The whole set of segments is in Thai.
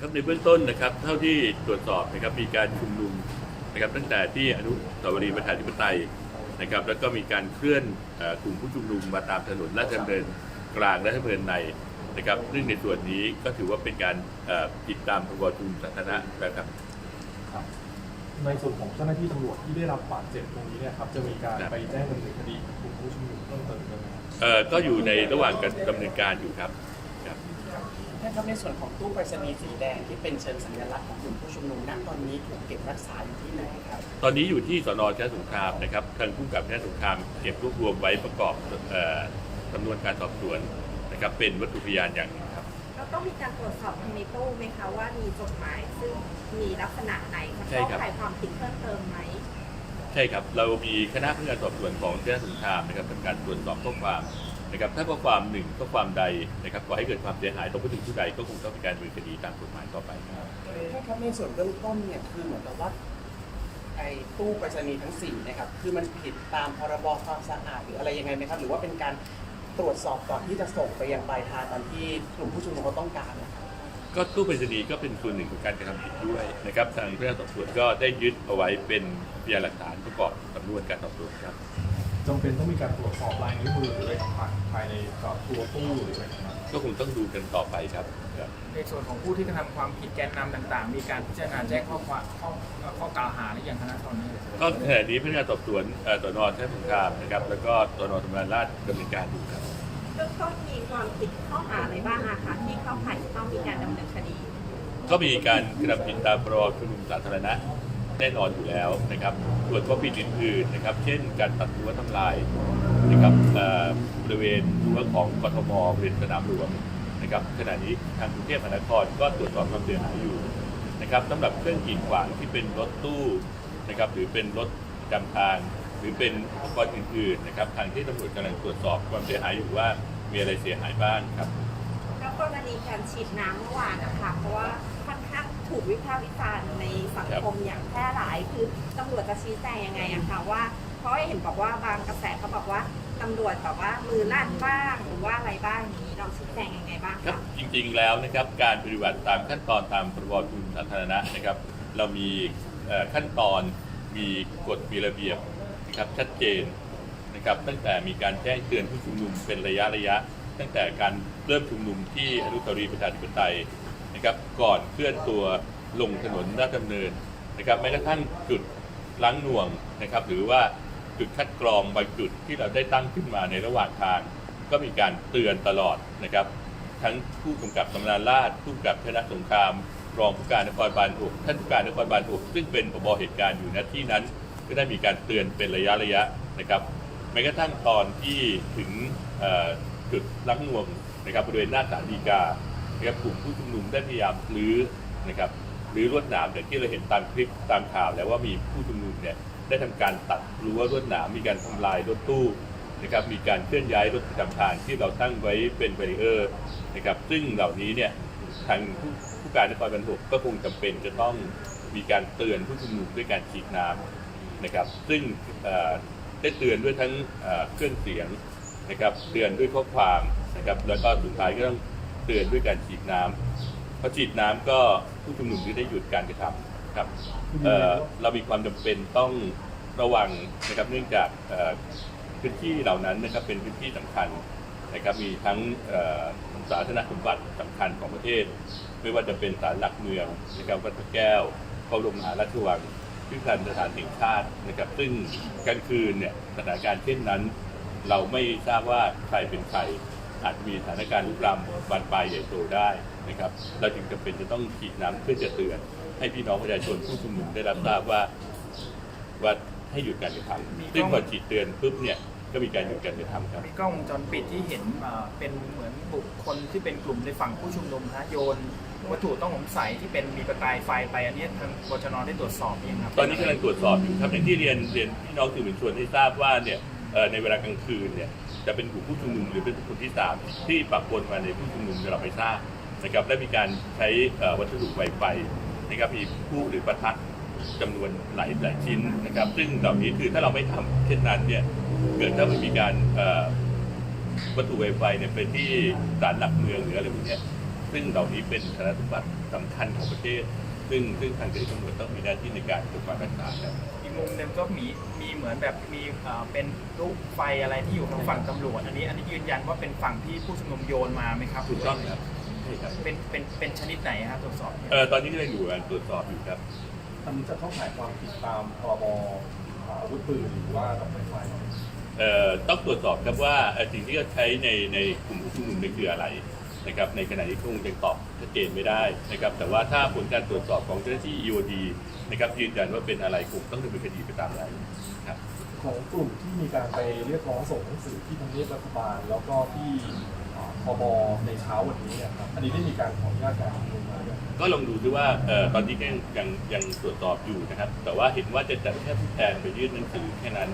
ครับในเบื้องต้นนะครับ เท่าที่ตรวจสอบนะครับมีการชุมนุมนะครับตั้งแต่ที่อนุสาวรีย์ประชาธิปไตยนะครับ แล้วก็มีการเคลื่อนเอ่อกลุ่มผู้ชุมนุมมาตามถนนราชดำเนินกลางและถนนในนะครับซึ่งในส่วนนี้ก็ถือว่าเป็นการเอ่อติดตามพรบชุมนุมสาธารณะนะครับครับในส่วนของเจ้าหน้าที่ตำรวจที่ได้รับบาดเจ็บตรงนี้เนี่ยครับจะมีการครับไปแจ้งดำเนินคดีกับกลุ่มผู้ชุมนุมเพิ่มเติมกันไหมครับเอ่อก็อยู่ในระหว่างการดำเนินการอยู่ครับครับ ท่านครับในส่วนของตู้ไปรษณีย์สีแดงที่เป็นเชิงสัญลักษณ์ของกลุ่มผู้ชุมนุมณตอนนี้ถูกเก็บรักษาอยู่ที่ไหนครับ ตอนนี้อยู่ที่สนชนะสงครามนะครับทางผู้กำกับชนะสงครามเก็บรวบรวมไว้ประกอบเอ่อสำนวนการสอบสวนนะครับเป็นวัตถุพยานอย่างหนึ่งครับ เราต้องมีการตรวจสอบภายในตู้ไหมคะว่ามีจดหมายซึ่งมีลักษณะไหนมันใช่เข้าครับ ข่ายความผิดเพิ่มเติมไหม ใช่ครับ เรามีคณะพนักงานสอบสวนของเจ้าหน้าที่สงครามนะครับทำการตรวจสอบข้อความ นะครับถ้าข้อความหนึ่งข้อความใดนะครับก่อให้เกิดความเสียหายต่อผู้ถึงผู้ใดก็คงต้องมีการดำเนินคดีตามกฎหมายต่อไปครับท่านครับในส่วนเบื้องต้นเนี่ยคือเหมือนกับว่าไอ้ตู้ไปรษณีย์ทั้งสี่เนะครับคือมันผิดตามพรบความสะอาดหรืออะไรยังไงไหมครับ หรือว่าเป็นการตรวจสอบก่อนที่จะส่งไปยังปลายทางตามที่กลุ่มผู้ชุมนุมเขาต้องการนะครับก็ตู้ไปรษณีย์ก็เป็นส่วนหนึ่งของการกระทำผิดด้วยนะครับทางพนักงานสอบสวนก็ได้ยึดเอาไว้เป็นพยานหลักฐานประกอบสำนวนการสอบสวนครับ จำเป็นต้องมีการตรวจสอบลายนิ้วมือหรืออะไรต่างๆภายในตัวตู้หรืออะไรต่างก็คงต้องดูกันต่อไปครับครับ ในส่วนของผู้ที่กระทำความผิดแกนนำต่างๆ มีการพิจารณาแจ้งข้อความข้อข้อกล่าวหาหรือยังคณะตอนนี้ก็ขณะนี้พนักงานสอบสวนเอ่อสนชนะสงครามนะครับ แล้วก็สนธรรมราชดำเนินการอยู่ครับ เบื้องต้นมีความผิดข้อหาอะไรบ้างอะคะที่เข้าข่ายจะต้องมีการดำเนินคดี ก็มีการกระทำผิดตามพรบชุมนุมสาธารณะ แน่นอนอยู่แล้วนะครับ ส่วนความผิดอื่นๆนะครับ เช่น การตัดรั้วทำลายนะครับบริเวณรั้วของกทมบริเวณสนามหลวงนะครับขณะนี้ทางกรุงเทพมหานครก็ตรวจสอบความเสียหายอยู่นะครับสำหรับเครื่องกีดขวางที่เป็นรถตู้นะครับหรือเป็นรถประจำทาง หรือเป็นอุปกรณ์อื่นๆนะครับทางที่ตำรวจกำลังตรวจสอบความเสียหายอยู่ว่ามีอะไรเสียหายบ้างครับแล้วกรณีการฉีดน้ำเมื่อวานนะคะเพราะว่า ถูกวิพากษ์วิจารณ์ในสังคมอย่างแพร่หลาย คือตำรวจจะชี้แจงยังไงอะคะว่า เพราะเห็นบอกว่าบางกระแสเขาบอกว่าตำรวจแบบว่ามือลั่นบ้างหรือว่าอะไรบ้างอย่างนี้เราชี้แจงยังไงบ้างครับคะจริงๆแล้วนะครับการปฏิบัติตามขั้นตอนตามพรบชุมนุมสาธารณะนะครับ เรามีเอ่อขั้นตอนมีกฎมีระเบียบนะครับชัดเจนนะครับตั้งแต่มีการแจ้งเตือนผู้ชุมนุมเป็นระยะระยะ ตั้งแต่การเริ่มชุมนุมที่อนุสาวรีย์ประชาธิปไตย นะครับก่อนเคลื่อนตัวลงถนนราชดำเนินนะครับแม้กระทั่งจุดล้างหน่วงนะครับ หรือว่าจุดคัดกรองบางจุดที่เราได้ตั้งขึ้นมาในระหว่างทาง ก็มีการเตือนตลอดนะครับ ทั้งผู้กำกับสำนักราชผู้กำกับชนะสงคราม รองผู้การนครบาล6ท่านผู้การนครบาล6ซึ่งเป็นผบเหตุการณ์อยู่ณที่นั้น ก็ได้มีการเตือนเป็นระยะระยะนะครับแม้กระทั่งตอนที่ถึงจุดลังนวงนะครับบริเวณหน้าศาลฎีกา นะครับกลุ่มผู้ชุมนุมได้พยายามรื้อนะครับรื้อลวดหนามอย่างที่เราเห็นตามคลิปตามข่าวแล้วว่ามีผู้ชุมนุมเนี่ยได้ทำการตัดรั้วลวดหนามมีการทำลายรถตู้นะครับมีการเคลื่อนย้ายรถประจำทางที่เราตั้งไว้เป็นแบรีเออร์นะครับซึ่งเหล่านี้เนี่ยทางผู้ผู้การนครปฐมก็คงจำเป็นจะต้องมีการเตือนผู้ชุมนุมด้วยการฉีดน้ำนะครับซึ่งเอ่อได้เตือนด้วยทั้งเครื่องเสียงนะครับเตือนด้วยข้อความนะครับแล้วก็สุดท้ายก็ต้อง เตือนด้วยการฉีดน้ำพอฉีดน้ำก็ผู้ชุมนุมก็ได้หยุดการกระทำครับเอ่อเรามีความจำเป็นต้องระวังนะครับเนื่องจากเอ่อพื้นที่เหล่านั้นนะครับเป็นพื้นที่สำคัญนะครับมีทั้งเอ่อสาธารณสมบัติสำคัญของประเทศ ไม่ว่าจะเป็นศาลหลักเมืองนะครับวัดพระแก้วพระบรมมหาราชวังพิพิธภัณฑ์สถานแห่งชาตินะครับ ซึ่งกลางคืนเนี่ยสถานการณ์เช่นนั้น เราไม่ทราบว่าใครเป็นใคร อาจมีสถานการณ์ลุกลามบานปลายใหญ่โตได้นะครับ เราจึงจำเป็นจะต้องฉีดน้ำเพื่อจะเตือน ให้พี่น้องประชาชนผู้ชุมนุมได้รับทราบว่าว่าให้หยุดการกระทำซึ่งพอฉีดเตือนปุ๊บเนี่ยก็มีการหยุดการกระทำครับมีกล้องวงจรปิดที่เห็นเอ่อเป็นเหมือนบุคคลที่เป็นกลุ่มในฝั่งผู้ชุมนุมนะโยนวัตถุต้องสงสัยที่เป็นมีประกายไฟไปอันนี้ทางบชนได้ตรวจสอบยังครับตอนนี้กำลังตรวจสอบอยู่ครับอย่างที่เรียนเรียนพี่น้องสื่อมวลชนให้ทราบว่าเนี่ยเอ่อในเวลากลางคืนเนี่ย จะเป็นกลุ่มผู้ชุมนุมหรือเป็นบุคคลที่สามที่ปะปนมาในผู้ชุมนุมเราไม่ทราบนะครับและมีการใช้วัสดุไวไฟนะครับมีผู้หรือประทัดจำนวนหลายหลายชิ้นนะครับ ซึ่งเหล่านี้คือถ้าเราไม่ทำเช่นนั้นเนี่ยเกิดถ้าไม่มีการวัตถุไวไฟเนี่ยไปที่ศาลหลักเมืองหรืออะไรพวกนี้ซึ่งเหล่านี้เป็นคุณสมบัติสำคัญของประเทศ ซึ่งซึ่งทางเจ้าหน้าที่ตำรวจต้องมีหน้าที่ในการปกปักรักษาครับ มุมหนึ่งก็มีมีเหมือนแบบมีเอ่อเป็นลูกไฟอะไรที่อยู่ทางฝั่งตำรวจ อันนี้อันนี้ยืนยันว่าเป็นฝั่งที่ผู้ชุมนุมโยนมาไหมครับถูกต้องครับใช่ครับเป็นเป็นเป็นชนิดไหนฮะตรวจสอบเนี่ยเอ่อตอนนี้ก็ได้อยู่การตรวจสอบอยู่ครับ อันนี้จะเข้าข่ายความผิดตามพรบอาวุธปืนหรือว่ากับไฟฟ้าเอ่อต้องตรวจสอบครับว่าเอ่อสิ่งที่เขาใช้ในในกลุ่มผู้ชุมนุมนี่คืออะไร นะครับในขณะนี้คงยังตอบชัดเจนไม่ได้นะครับแต่ว่าถ้าผลการตรวจสอบของเจ้าหน้าที่ EOD นะครับยืนยันว่าเป็นอะไรคงต้องดำเนินคดีไปตามนั้นครับของกลุ่มที่มีการไปเรียกร้องส่งหนังสือที่ทำเนียบรัฐบาล แล้วก็ที่อ่าพบในเช้าวันนี้เนี่ยครับอันนี้ได้มีการขออนุญาตการชุมนุมมาหรือยังก็ลองดูดูว่าเอ่อตอนนี้ก็ยังยังยังตรวจสอบอยู่นะครับ แต่ว่าเห็นว่าจะจัดแค่ผู้แทนไปยื่นหนังสือแค่นั้น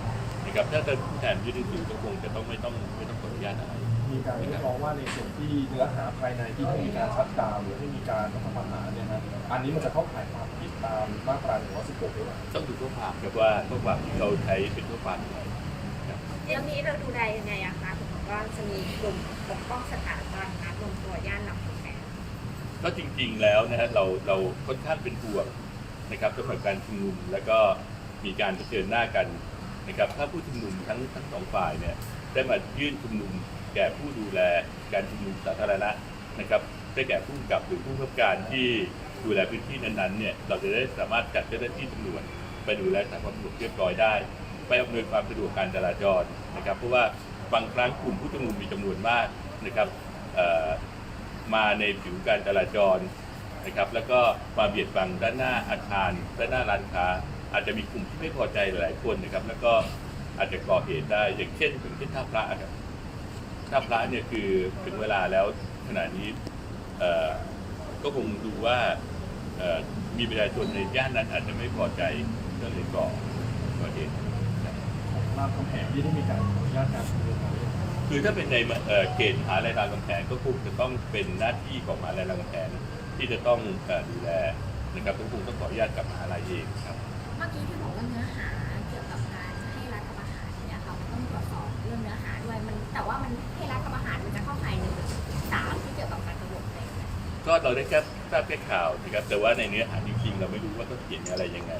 นะครับถ้าจะผู้แทนยื่นหนังสือก็คงจะต้องไม่ต้องไม่ต้องขออนุญาตอะไร มีการเรียกร้องว่าในส่วนที่เนื้อหาภายในที่ให้มีการชัดดาวน์หรือให้มีการรัฐประหารเนี่ยนะอันนี้มันจะเข้าข่ายความผิดตามมาตรา116หรือเปล่าต้องดูข้อความครับว่าข้อความที่เขาใช้เป็นข้อความอะไรครับเรื่องนี้เราดูแลยังไงอะคะถึงบอกว่าจะมีกลุ่มปกป้องสถาบันนัดรวมตัวย่านหนองคำแหงก็จริง ๆแล้วนะฮะเราเราค่อนข้างเป็นห่วงนะครับสำหรับการชุมนุมแล้วก็มีการเผชิญหน้ากัน นะครับถ้าผู้ชุมนุมทั้งทั้งสองฝ่ายเนี่ยได้มายื่นชุมนุมแก่ผู้ดูแลการชุมนุมสาธารณะนะครับได้แก่ผู้กำกับหรือผู้กำกับการที่ดูแลพื้นที่นั้นๆเนี่ยเราจะได้สามารถจัดเจ้าหน้าที่ตำรวจไปดูแลสถานความสงบเรียบร้อยได้ ไปอำนวยความสะดวกการจราจรนะครับ เพราะว่าบางครั้งกลุ่มผู้ชุมนุมมีจำนวนมากนะครับมาในผิวการจราจรนะครับ แล้วก็มาเบียดบังด้านหน้าอาคารด้านหน้าร้านค้า อาจจะมีกลุ่มที่ไม่พอใจหลายๆคนนะครับ แล้วก็อาจจะก่อเหตุได้อย่างเช่นถึงที่ท่าพระครับท่าพระเนี่ยคือถึงเวลาแล้วขณะนี้เอ่อก็คงดูว่าเอ่อมีประชาชนในย่านนั้นอาจจะไม่พอใจก็เลยก่อก่อเหตุครับรามคำแหงที่ได้มีการขออนุญาตการชุมนุมมาหรือยังคือถ้าเป็นในเอ่อเกณฑ์มหาลัยรามคำแหงก็คงจะต้องเป็นหน้าที่ของมหาลัยรามคำแหงที่จะต้องเอ่อดูแลนะครับก็คงต้องขออนุญาตกับมหาลัยเองครับ แต่ว่ามันให้รัฐประหารมันจะเข้าข่ายหนึ่งสามที่เกี่ยวกับการกบฏอะไรอย่างเงี้ยก็เราได้แค่ทราบแค่ข่าวนะครับแต่ว่าในเนื้อหาจริงๆ เราไม่รู้ว่าเขาเขียนอะไรยังไง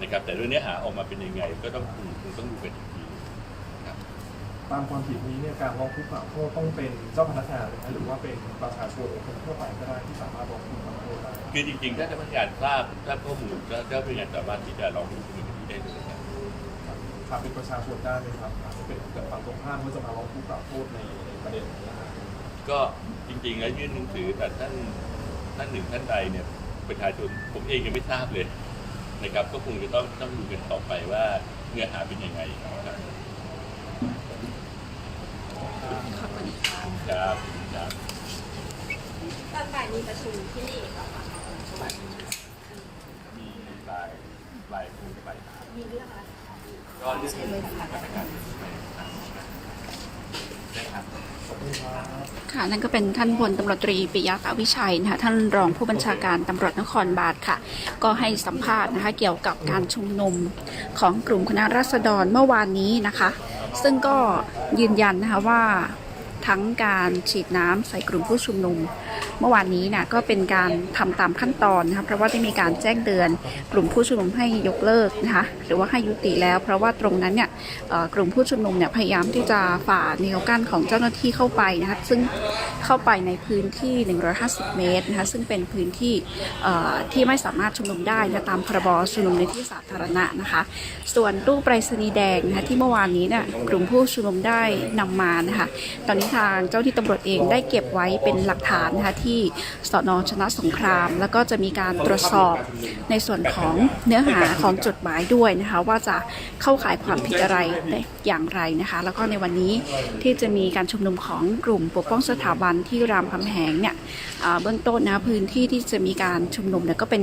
นะครับแต่ด้วยเนื้อหาออกมาเป็นยังไง ก็ต้องคงคงต้องดูกันอีกทีครับตามความผิดนี้เนี่ยการร้องทุกข์กล่าวโทษต้องเป็นเจ้าพนักงานไหมหรือว่าเป็นประชาชนหรือคนทั่วไปก็ได้ที่สามารถร้องทุกข์กล่าวโทษได้คือจริงๆ ถ้าเจ้าพนักงานทราบทราบข้อมูลก็เจ้าพนักงานสามารถที่จะร้องทุกข์ดำเนินคดีได้เลย ครับถามเป็นประชาชนได้ไหมครับอาจจะเป็นกับฝั่งตรงข้ามว่าจะมาร้องทุกข์กล่าวโทษในในประเด็นนี้นะครับก็จริงๆแล้วยื่นหนังสือแต่ท่านท่านหนึ่งท่านใดเนี่ยประชาชนผมเองยังไม่ทราบเลยนะครับ ก็คงจะต้องต้องดูกันต่อไปว่าเนื้อหาเป็นยังไงครับครับครับตอนบ่ายมีประชุมที่นี่เหรอคะมีหลายหลายคนไปหามีเรื่องอะไร ก็เรื่องมาตรการนะครับค่ะนั่นก็เป็นท่านพลตำรวจตรีปิยะตาวิชัยนะคะท่านรองผู้บัญชาการตำรวจนครบาลค่ะ ก็ให้สัมภาษณ์นะคะเกี่ยวกับการชุมนุมของกลุ่มคณะราษฎรเมื่อวานนี้นะคะ ซึ่งก็ยืนยันนะคะว่า ทั้งการฉีดน้ำใส่กลุ่มผู้ชุมนุม เมื่อวานนี้นี่ยก็เป็นการทำตามขั้นตอนนะคะเพราะว่าได้มีการแจ้งเตือนกลุ่มผู้ชุมนุมให้ยกเลิกนะคะหรือว่าให้ยุติแล้ว เพราะว่าตรงนั้นเนี่ยกลุ่มผู้ชุมนุมเนี่ยพยายามที่จะฝ่าแนวกั้นของเจ้าหน้าที่เข้าไปนะคะซึ่งเข้าไปในพื้นที่ 150 เมตรนะคะซึ่งเป็นพื้นที่ที่ไม่สามารถชุมนุมได้นะตามพรบชุมนุมในที่สาธารณะนะคะ ส่วนตู้ไปรษณีย์แดงนะคะที่เมื่อวานนี้เนี่ยกลุ่มผู้ชุมนุมได้นำมานะคะตอนนี้ทางเจ้าที่ตำรวจเองได้เก็บไว้เป็นหลักฐานนะคะที่สนชนะสงคราม แล้วก็จะมีการตรวจสอบในส่วนของเนื้อหาของจดหมายด้วยนะคะว่าจะเข้าข่ายความผิดอะไรอย่างไรนะคะ แล้วก็ในวันนี้ที่จะมีการชุมนุมของกลุ่มปกป้องสถาบันที่รามคำแหงเนี่ยเบื้องต้นนะพื้นที่ที่จะมีการชุมนุมเนี่ยก็เป็น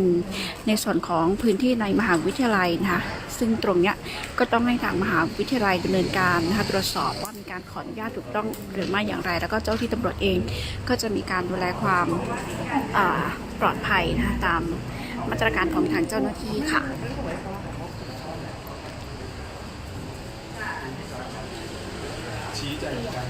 ในส่วนของพื้นที่ในมหาวิทยาลัยนะคะซึ่งตรงเนี้ยก็ต้องให้ทางมหาวิทยาลัยดำเนินการนะคะตรวจสอบว่ามีการขออนุญาตถูกต้องหรือไม่อย่างไร แล้วก็เจ้าที่ตำรวจเองก็จะมีการดูแลความปลอดภัยนะคะตามมาตรการของทางเจ้าหน้าที่ค่ะชี้ใจการ